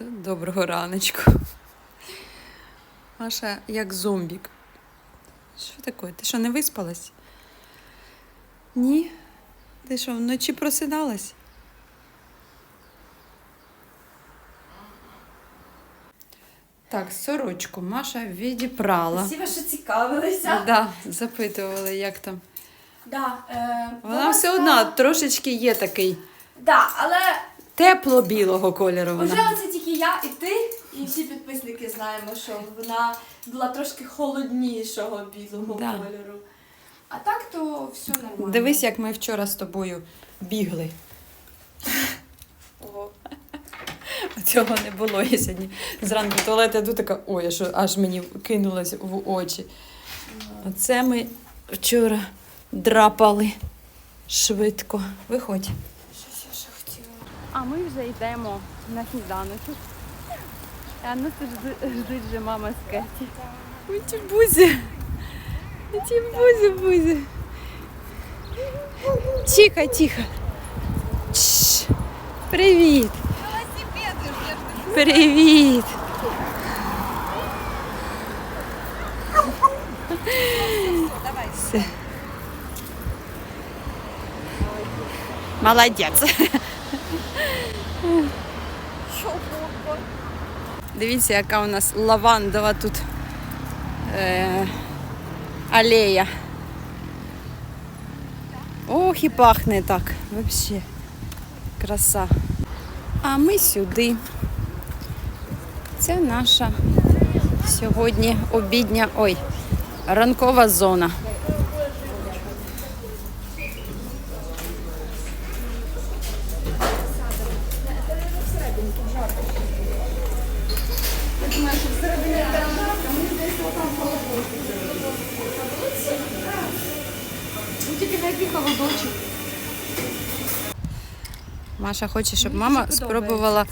Доброго раночку. Маша як зомбік. Що таке? Ти що, не виспалась? Ні? Ти що, вночі просидалась? Так, сорочку Маша відіпрала. Спасибо, що цікавилися. Да, запитували, як там. Да, е, Вона все одно трошечки є такий Да, але тепло-білого кольору. вже Вона. оце я і ти, і всі підписники знаємо, що вона була трошки холоднішого білого Да. кольору. А так то все нормально. Дивись, як ми вчора з тобою бігли. Ого. Цього не було. Я сьогодні зранку в туалет іду така, ой, а що аж мені кинулось в очі. Оце ми вчора драпали швидко. Виходь. Щось я ще хотіла. А ми вже йдемо на сніданочок. А нас тут жду- ждуть вже мама з Кеті. Ой, ті бузі. Ті бузі, бузі. Тихо, тихо. Чш. Привіт. Привіт. Все. Молодець. Дивіться, яка у нас лавандова тут е, алея. Ох, і пахне так. Вообще. Краса. А ми сюди. Це наша сьогодні обідня. Ой, ранкова зона. Маша хоче, щоб мама спробувала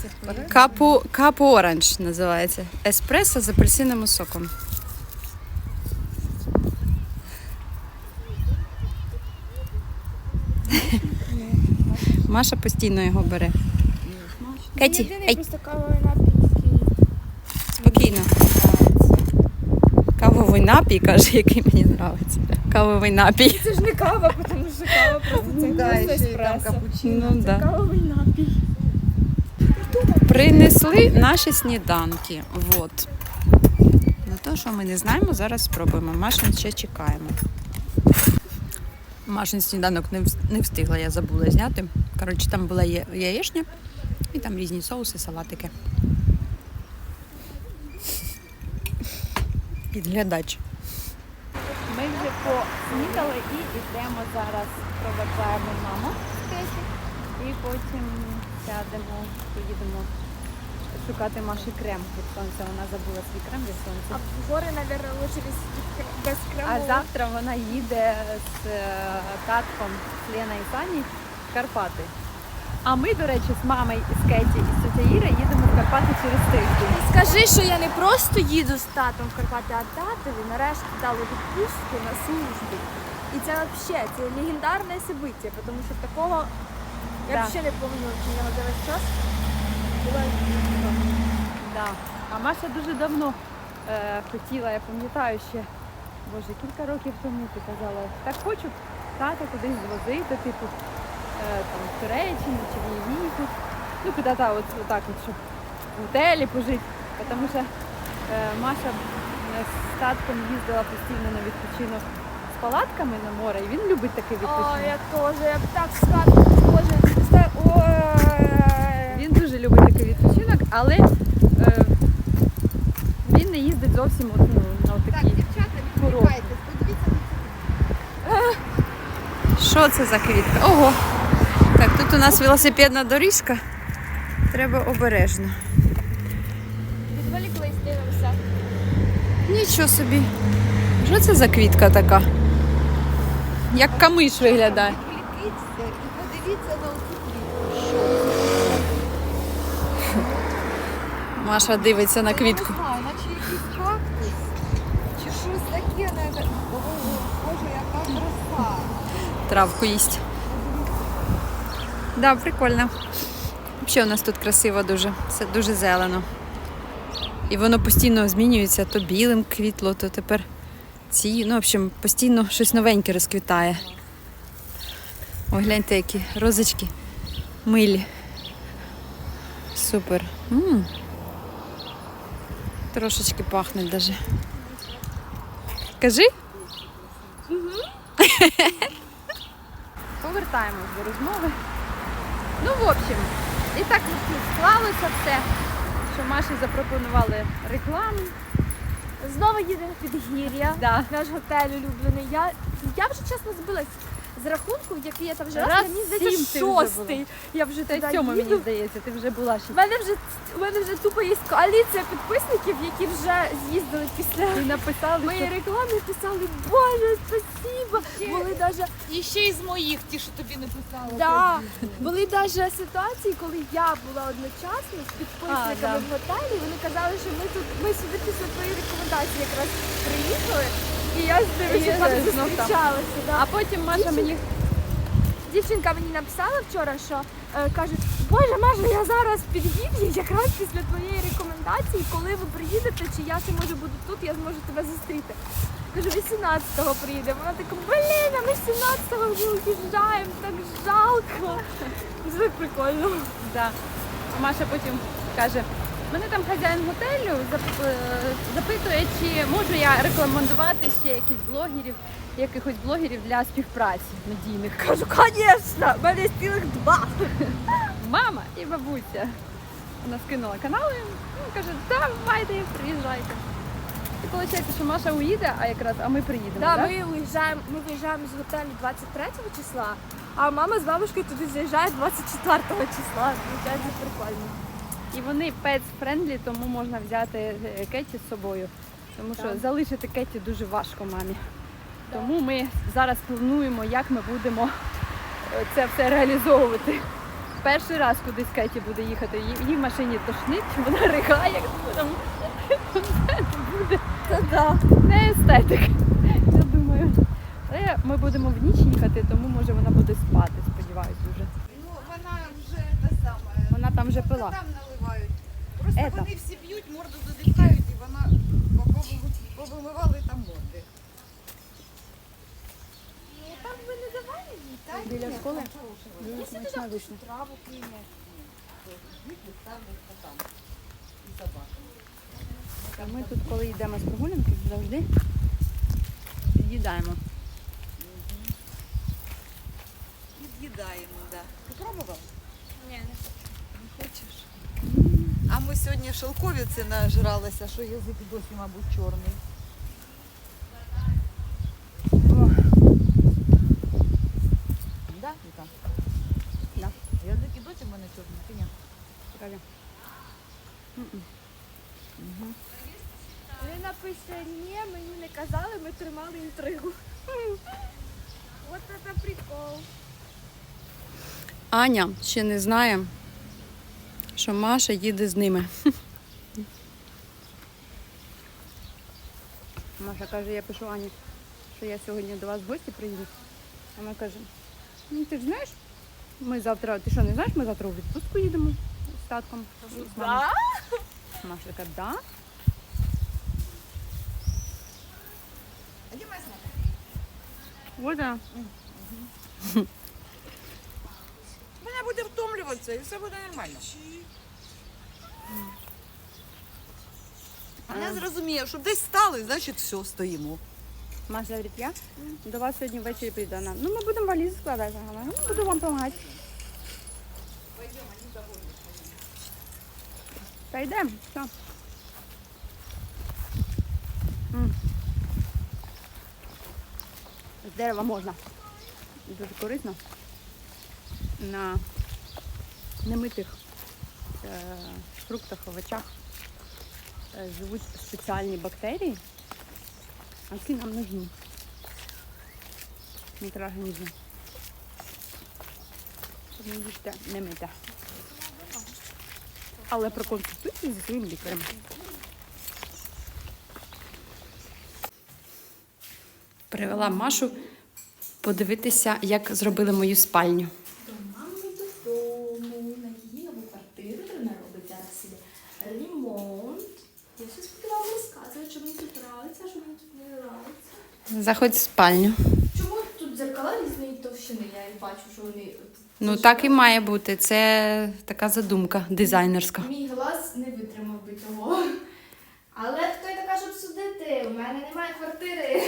капу, капу оранж називається. Еспресо з апельсиновим соком. Маша постійно його бере. Кеті, який спокійно. Кавовий напій, каже, який мені подобається. Кавовий напій. Це ж не кава, кава просто це Да, просто ще й там еспресо. капучино. Ну, да. Кавовий напій. Принесли наші сніданки. Вот. Ну то, що ми не знаємо, зараз спробуємо. Машин ще чекаємо. Машин сніданок не, вс- не встигла, я забула зняти. Коротше, там була є- яєшня і там різні соуси, салатики. Підглядач. Поснідали і йдемо зараз, проведжаємо маму з Кеті. І потім сядемо, поїдемо шукати Маші крем від сонця. Вона забула свій крем від А сонця. в гори, мабуть, лучше без, без крему. А завтра вона їде з е, татком з Лена і Сані в Карпати. А ми, до речі, з мамою, з Кеті і з тетя Іра їдемо в Карпати через тиждень. Скажи, що я не просто їду з татом в Карпати, а татові нарешті дали відпустку на службу. І це взагалі це легендарне событие, тому що такого я Да. взагалі не пам'ятаю, чи я весь час була. Да. А Маша дуже давно е, хотіла, я пам'ятаю ще, боже, кілька років тому ти казала, так хочу тата кудись звозити, типу, е, там, в Туреччину чи в Єгипет. Ну, куди та от, отак от, щоб в готелі пожити. Тому що е, Маша е, з татком їздила постійно на відпочинок з палатками на море, і він любить такий О, відпочинок. я теж, я б так сказала. Він дуже любить такий відпочинок, але е, він не їздить зовсім от, ну, на такі курорти. Що це за квітка? Ого! Так, тут у нас велосипедна доріжка. Треба обережно. Нічого собі. Що це за квітка така? Як камиш виглядає. Відволікіться і подивіться на оцю квітку. Маша дивиться на квітку. Наче якийсь кактус. Чи щось таке Боже, яка краса. Травку їсть. Да, прикольно. Взагалі у нас тут красиво дуже, все дуже зелено. І воно постійно змінюється, то білим квітло, то тепер ці. Ну, в общем, постійно щось новеньке розквітає. Ой, гляньте, які розочки милі. Супер. м Трошечки пахне даже. Кажи? Повертаємось до розмови. Ну, в общем, і так склалося все, що Маші запропонували рекламу. Знову їдемо в підгір'я. Да. Наш готель улюблений. Я, я вже чесно збилась з рахунку, який я там вже Раз раз, мені сім здається, шостий. Я вже туди сьома, мені здається, ти вже була ще. У мене вже у мене вже тупо є коаліція підписників, які вже з'їздили після І написали, моєї що реклами, писали Боже, спасибо. Були даже І ще із моїх, ті, що тобі не писала. да, були даже ситуації, коли я була одночасно з підписниками А, да. в готелі. Вони казали, що ми тут ми сюди після твоєї рекомендації якраз приїхали. І я з знов там. зустрічалася. Да. а потім Маша мені Дівчинка мені написала вчора, що е, каже, Боже, Маша, я зараз підгір'ї якраз після твоєї рекомендації, коли ви приїдете, чи я ще може буду тут, я зможу тебе зустріти. Кажу, 18-го приїдемо. Вона така, блін, а ми 17-го вже уїжджаємо, так жалко. Це прикольно. Да. Маша потім каже, мене там хазяїн готелю е, запитує, чи можу я рекомендувати ще якісь блогерів, якихось блогерів для співпраці надійних. Кажу, звісно, в мене цілих два. Мама і бабуся. Вона скинула канали, ну, каже, давайте, приїжджайте. І виходить, що Маша уїде, а якраз а ми приїдемо. Да, да? ми уїжджаємо, ми виїжджаємо з готелю 23 числа, а мама з бабушкою туди заїжджає 24 числа. Виходить, прикольно. І вони pets-friendly, тому можна взяти е, Кеті з собою. Тому що Так. залишити Кеті дуже важко мамі. Тому ми зараз плануємо, як ми будемо е, це все реалізовувати. Перший раз кудись Кеті буде їхати. Їй в машині тошнить, вона ригає, тому це буде Та да. не естетик. Я думаю. Але ми будемо в ніч їхати, тому може вона буде спати, сподіваюся вже. Ну, вона вже те саме. Вона там вже пила. Там. Просто Ето. вони всі б'ють, морду задихають, і вона повимивали там морди. Ну там ви не давали їй, так? Біля школи? Дуже смачна вишня. Траву кине. А ми тут, коли йдемо з прогулянки, завжди під'їдаємо. Від'їдаємо, так. Да. Ти пробував? Ні, Не хочеш? А ми сьогодні шелковиці нажралися, що язик досі, мабуть, чорний. Да, Віка? Да. Язик і досі в мене чорний, чи ні? Покажи. Вони написали, ні, мені не казали, ми тримали інтригу. От це прикол. Аня ще не знає, що Маша їде з ними. Маша каже, я пишу Ані, що я сьогодні до вас в гості приїду. Вона каже, ну ти ж знаєш, ми завтра, ти що не знаєш, ми завтра у відпустку їдемо з татком. з мамою». Маша така, да? А де моя сумка? Ось да. Вона буде втомлюватися і все буде нормально. Вона зрозуміє, що десь стали, значить все, стоїмо. Маша говорить, я до вас сьогодні ввечері прийду. Вона, ну ми будемо валізи складати. Вона, ну буду вам допомагати. Та йдемо, все. М. З дерева можна. Дуже корисно. На немитих е, фруктах, овочах е, живуть спеціальні бактерії, які нам нужні. Мікроорганізми. Не їсти, не мити. Але проконсультуйтесь зі своїм лікарем. Привела Машу подивитися, як зробили мою спальню. До мами додому, на її нову квартиру. ремонт. Я щось буду вам розказувати, що мені тут подобається, що мені тут не подобається. Заходь в спальню. Чому тут дзеркала різної товщини? Я їх бачу, що вони. Ну так і має бути. Це така задумка дизайнерська. Мій глаз не витримав би цього. Але хто я така, щоб судити? У мене немає квартири.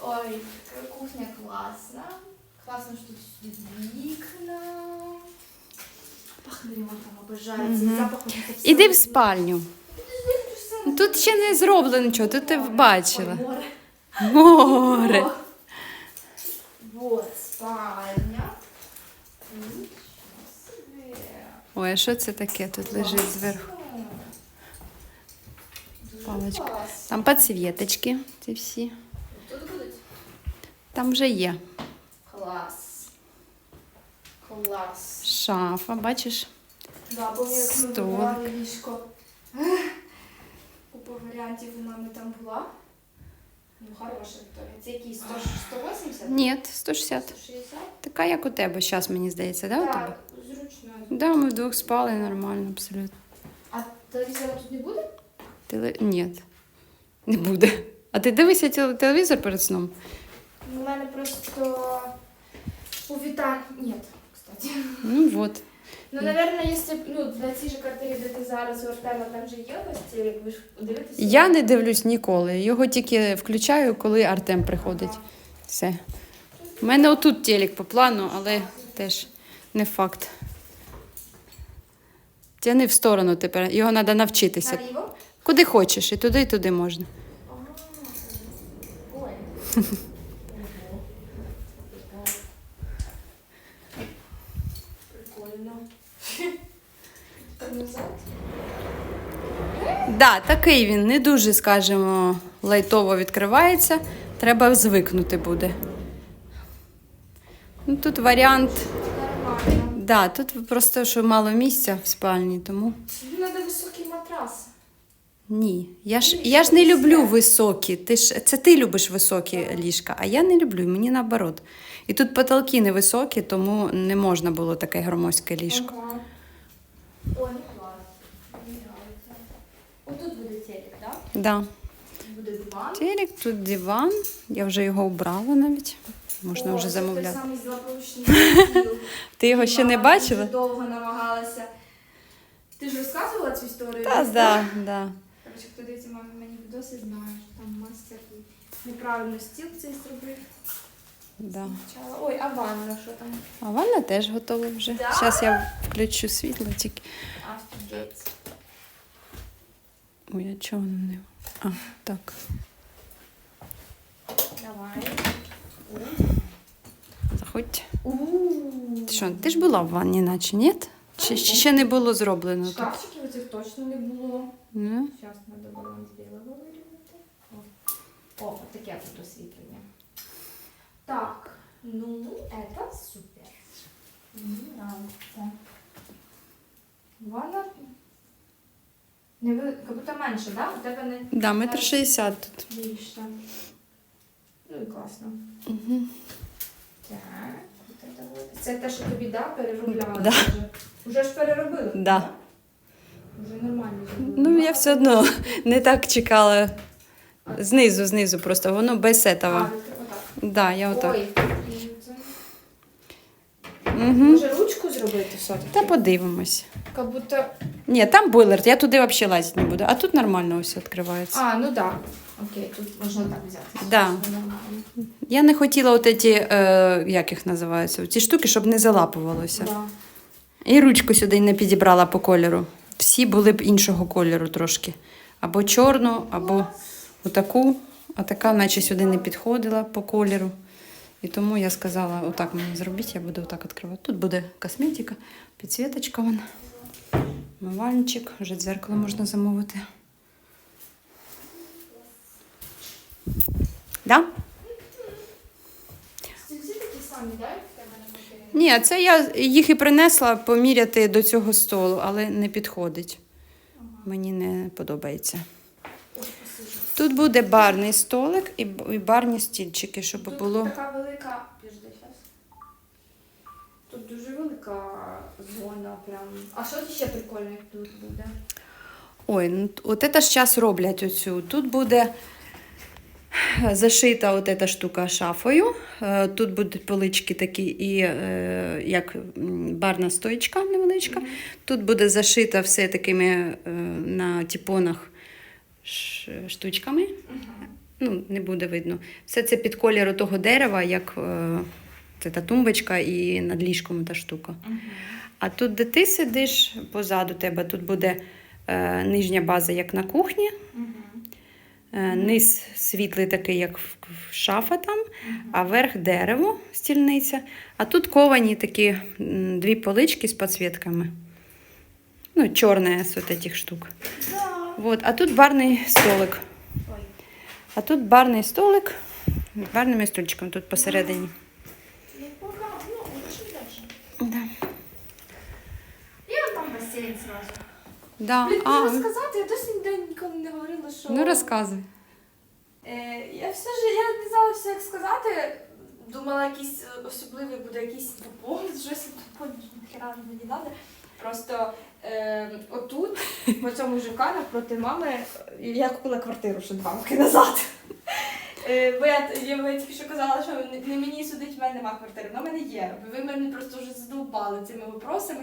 Ой, кухня класна. Класно, що тут вікна. Пахне ремонтом, обожаю цей Мгм. запах. Іди в спальню. Ще не зроблено нічого, тут ти бачила. Море. Море. Вот, спальня. Ой, а що це таке тут лежить зверху? Паличка. Там підсвіточки, ці всі. Тут будуть Там вже є. клас. Клас. Шафа, бачиш? Да, бо як Столик. ліжко. Купа варіантів у мами там була. Ну, хороша Вікторія. Це який 100, 180? Ні, 160. 160? Така, як у тебе зараз, мені здається, да, у тебе? Так, зручно. Да, ми вдвох спали нормально, абсолютно. А телевізора тут не буде? Теле... Ні, не буде. А ти дивишся теле- телевізор перед сном? У мене просто у Віталь... Ні, кстати. Ну от. Ну, наверное, якщо б, ну, на цій же квартирі, де ти зараз у Артема, там же є ці, як ви ж подивитися. Я не дивлюсь ніколи. Його тільки включаю, коли Артем приходить. Все. У мене отут телек по плану, але теж не факт. Тяни в сторону тепер. Його треба навчитися. Куди хочеш, і туди, і туди можна. Ой. Прикольно. Назад? Да, такий він не дуже, скажімо, лайтово відкривається. Треба звикнути буде. Ну, тут варіант. Нормально. Да, тут просто що мало місця в спальні, тому. Тобі треба високий матрас. Ні. Я ж, я ж не люблю високі. Ти ж, це ти любиш високі ліжка, а я не люблю, мені наоборот. І тут потолки невисокі, тому не можна було таке громоздьке ліжко. Ага. Ой, ну клас. Мені. Отут буде телек, так? Да. Буде диван. Телек, тут диван. Я вже його обрала навіть. Можна О, вже це замовляти. той самий злополучний стіл. Ти його ще не Мама бачила? Дуже довго намагалася. Ти ж розказувала цю історію? Та, десь, да, да. Коротше, хто дивиться мамі мені відоси, знає, що там мастер неправильно стіл цей зробив. Да. Ой, а ванна, що там? А ванна теж готова вже. Да? Зараз я включу світло тільки. Офігеть. Ой, а чого не. А, так. Давай. Заходь. Ти що, ти ж була в ванні, наче, ні? Чи, ще не було зроблено? Шкафчиків оцих точно не було. Зараз треба баланс білого вирівняти. О, О, таке тут освітлення. Так, ну, это супер. Мені нравится. Вона не ви... як будто менше, да? У тебе не да, метр шістдесят тут. більше. Ну і класно. Угу. Так, от это вот. Це те, що тобі да, переробляли Да. вже. Уже ж переробили? Да. Вже нормально зробили. Ну, я все одно не так чекала. Знизу, знизу просто, воно без А, этого. відкрив отак. Да, я отак. Ой, це- Угу. Може ручку зробити все-таки? Та подивимось. Как будто... Ні, там бойлер, я туди взагалі лазити не буду. А тут нормально все відкривається. А, ну да. Окей, тут можна так взяти. Да. Я не хотіла от ці, е, як їх називаються, ці штуки, щоб не залапувалося. Да. І ручку сюди не підібрала по кольору. Всі були б іншого кольору трошки. Або чорну, або отаку, а така, наче сюди не підходила по кольору. І тому я сказала, отак мені зробіть, я буду отак відкривати. Тут буде косметика, підсвіточка вона, мивальничок, вже дзеркало можна замовити. Да? Ні, це я їх і принесла поміряти до цього столу, але не підходить. Мені не подобається. Тут буде барний столик і барні стільчики, щоб Тут було. така велика... Підожди. Тут дуже велика червона прям. А що ще прикольне тут буде? Ой, ну от це ж час роблять оцю. Тут буде зашита от ця штука шафою. Е, Тут будуть полички такі і е, як барна стоїчка невеличка. Тут буде зашита все такими е, на тіпонах штучками. Ну, не буде видно. Все це під колір того дерева, як е, це та тумбочка і над ліжком та штука. А тут, де ти сидиш, позаду тебе, тут буде е, нижня база, як на кухні. Е, низ світлий такий, як в, в шафа там, а верх дерево, стільниця. А тут ковані такі дві полички з підсвітками. Ну, чорне з от этих штук. Вот. А тут барний столик. А тут барний столик з барними стульчиками тут посередині. Ну, ну. Да. От там басейн зразу. Да. Блін, А, сказати, я досі ніде ніколи не говорила, що... ну розказуй. Е, я все ж я не знала, все, як сказати. Думала, якийсь е, особливий буде якийсь доповнець, щось доповнець, ніхера мені не треба. Просто е, отут, по цьому ЖК, навпроти мами, я купила квартиру ще два роки назад. Е, бо я, я, я тільки що казала, що не, не мені судить, в мене немає квартири. Вона в мене є. Ви мене просто вже задовбали цими вопросами.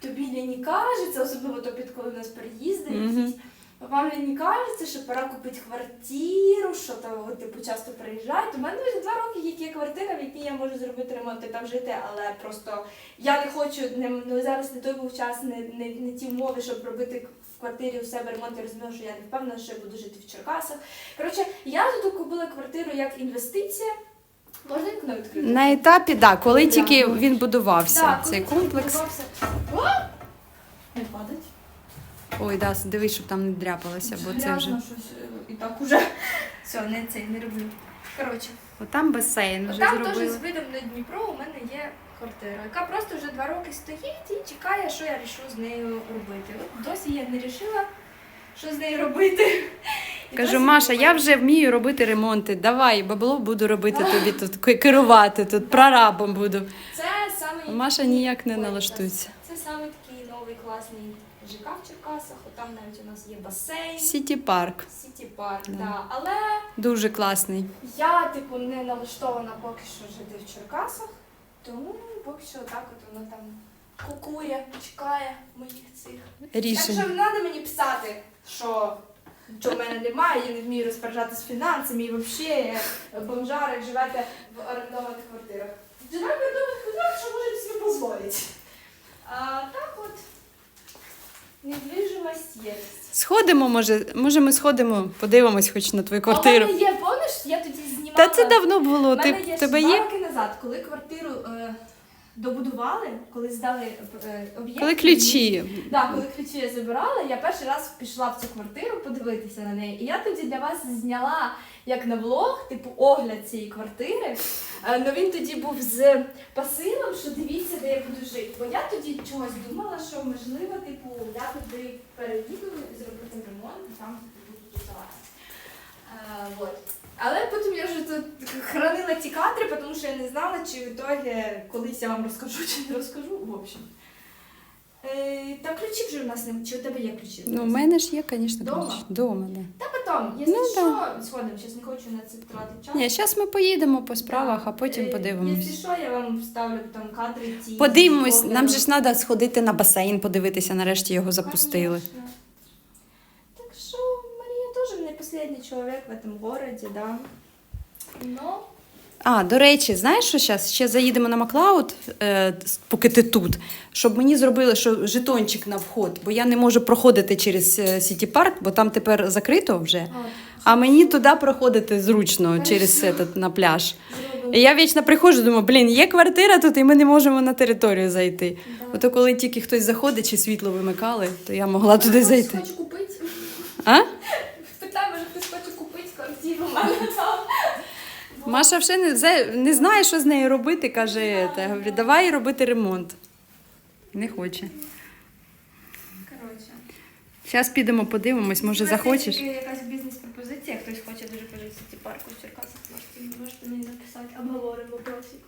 Тобі не кажеться, особливо то під коли у нас переїзди якісь. Вам не кажеться, що пора купити квартиру, що там типу часто приїжджають. У мене вже два роки як є квартира, в якій я можу зробити ремонт і там жити, але просто я не хочу не, ну, зараз не той був час, не, не, не ті умови, щоб робити в квартирі у себе ремонт. Я розуміла, що я не впевнена, що я буду жити в Черкасах. Коротше, я тут купила квартиру як інвестиція. Можна вікно відкрити? На етапі, да, коли тільки він будувався, Так, цей комплекс. будувався. О! Не падать. Ой, да, дивись, щоб там не дряпалося, бо це вже. Щось е, і так уже. Все, не цей, не роблю. Коротше, От там басейн вже там теж зробили. з видом на Дніпро у мене є квартира, яка просто вже два роки стоїть і чекає, що я рішу з нею робити. От досі я не рішила, що з нею робити. І Кажу, досі Маша, я вже вмію робити ремонти. Давай, бабло буду робити тобі тут, ки- керувати тут, прорабом буду. Це саме Маша ніяк не налаштується. Це саме такий новий класний ЖК в Черкасах. Там навіть у нас є басейн, Сіті парк. сіті парк. Да. Да. Але Дуже класний. Я, типу, не налаштована поки що жити в Черкасах, тому поки що так от воно там кукує, чекає моїх цих. Якщо Рішення. не треба мені писати, що, що в мене немає, я не вмію розпоряджатися фінансами і взагалі бомжари живете в орендованих квартирах. Живемо в орендованих квартирах, що можемо собі дозволити. А так от, недвіжимость є. Сходимо, може, може, ми сходимо, подивимось хоч на твою А квартиру. мене є, помниш, я тоді знімала. Та це давно було. У Ти, мене є в тебе два є? роки назад, коли квартиру е, добудували, коли здали е, об'єкт. Коли ключі. Так, коли ключі я забирала, я перший раз пішла в цю квартиру подивитися на неї. І я тоді для вас зняла як на влог, типу огляд цієї квартири. Е, Ну він тоді був з посилом, що дивіться, де я буду жити. Бо я тоді чогось думала, що можливо, типу, я туди переїду, зроблю там ремонт, і там буду тусувати. Е, вот. Але потім я вже тут хранила ті кадри, тому що я не знала, чи в ітогі колись я вам розкажу, чи не розкажу. В общем. Е, та ключі вже у нас немає. Чи у тебе є ключі? Ну, у мене ж є, звісно, Дома? ключі. Дома, да. Та потім, якщо Ну, що, сходимо, зараз не хочу на це тратити час. Ні, зараз ми поїдемо по справах, а потім Е, подивимось. Якщо що, я вам вставлю там кадри ці. Подивимось, нам же ж треба сходити на басейн, подивитися, нарешті його запустили. Конечно. Так что Мария тоже не последний человек в этом городе, да. Но А, до речі, знаєш, що зараз? Ще заїдемо на Маклауд, е, поки ти тут, щоб мені зробили що жетончик на вход, бо я не можу проходити через е, Сіті Парк, бо там тепер закрито вже. А мені туди проходити зручно через этот, на пляж. І я вічно приходжу, думаю, блін, є квартира тут, і ми не можемо на територію зайти. Ото коли тільки хтось заходить чи світло вимикали, то я могла туди зайти. А? Питай, може хтось хоче купити квартиру в мене там. Маша вже не, не знає, що з нею робити, каже, та, говорить, говорю, давай робити ремонт. Не хоче. Коротше. Зараз підемо подивимось, може захочеш. Якась бізнес-пропозиція, хтось хоче дуже пожити в парку в Черкасах, можете, можете мені написати, обговоримо вопросик.